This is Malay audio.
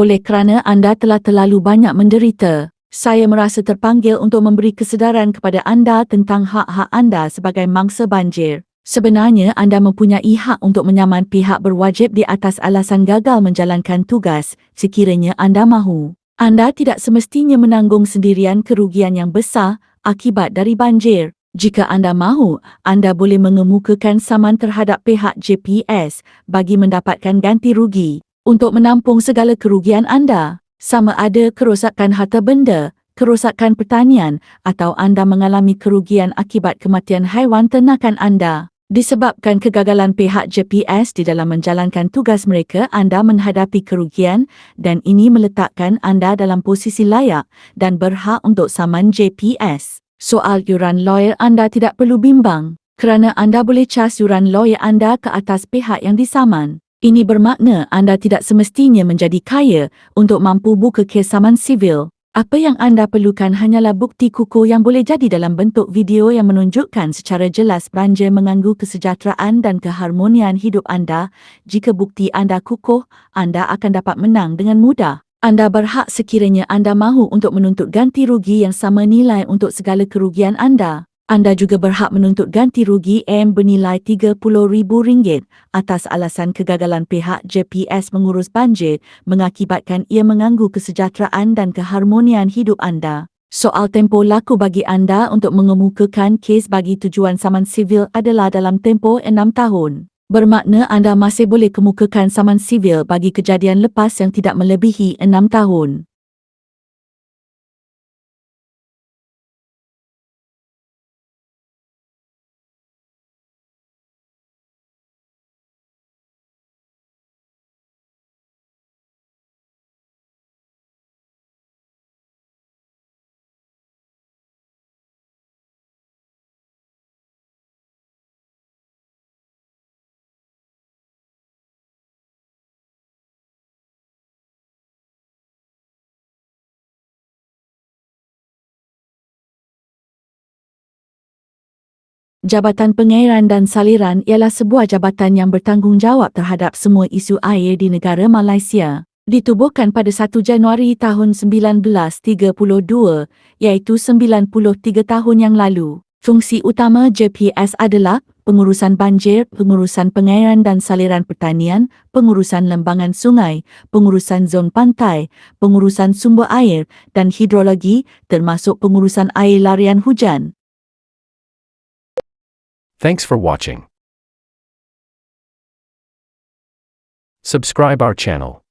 Oleh kerana anda telah terlalu banyak menderita, saya merasa terpanggil untuk memberi kesedaran kepada anda tentang hak-hak anda sebagai mangsa banjir. Sebenarnya anda mempunyai hak untuk menyaman pihak berwajib di atas alasan gagal menjalankan tugas sekiranya anda mahu. Anda tidak semestinya menanggung sendirian kerugian yang besar akibat dari banjir. Jika anda mahu, anda boleh mengemukakan saman terhadap pihak JPS bagi mendapatkan ganti rugi untuk menampung segala kerugian anda. Sama ada kerosakan harta benda, kerosakan pertanian atau anda mengalami kerugian akibat kematian haiwan ternakan anda. Disebabkan kegagalan pihak JPS di dalam menjalankan tugas mereka, anda menghadapi kerugian dan ini meletakkan anda dalam posisi layak dan berhak untuk saman JPS. Soal yuran lawyer anda tidak perlu bimbang kerana anda boleh cas yuran lawyer anda ke atas pihak yang disaman. Ini bermakna anda tidak semestinya menjadi kaya untuk mampu buka kes saman sivil. Apa yang anda perlukan hanyalah bukti kukuh yang boleh jadi dalam bentuk video yang menunjukkan secara jelas banjir mengganggu kesejahteraan dan keharmonian hidup anda. Jika bukti anda kukuh, anda akan dapat menang dengan mudah. Anda berhak sekiranya anda mahu untuk menuntut ganti rugi yang sama nilai untuk segala kerugian anda. Anda juga berhak menuntut ganti rugi M bernilai RM30,000 atas alasan kegagalan pihak JPS mengurus banjir mengakibatkan ia mengganggu kesejahteraan dan keharmonian hidup anda. Soal tempoh laku bagi anda untuk mengemukakan kes bagi tujuan saman sivil adalah dalam tempoh enam tahun. Bermakna anda masih boleh kemukakan saman sivil bagi kejadian lepas yang tidak melebihi enam tahun. Jabatan Pengairan dan Saliran ialah sebuah jabatan yang bertanggungjawab terhadap semua isu air di negara Malaysia. Ditubuhkan pada 1 Januari tahun 1932 iaitu 93 tahun yang lalu. Fungsi utama JPS adalah pengurusan banjir, pengurusan pengairan dan saliran pertanian, pengurusan lembangan sungai, pengurusan zon pantai, pengurusan sumber air dan hidrologi termasuk pengurusan air larian hujan. Thanks for watching. Subscribe our channel.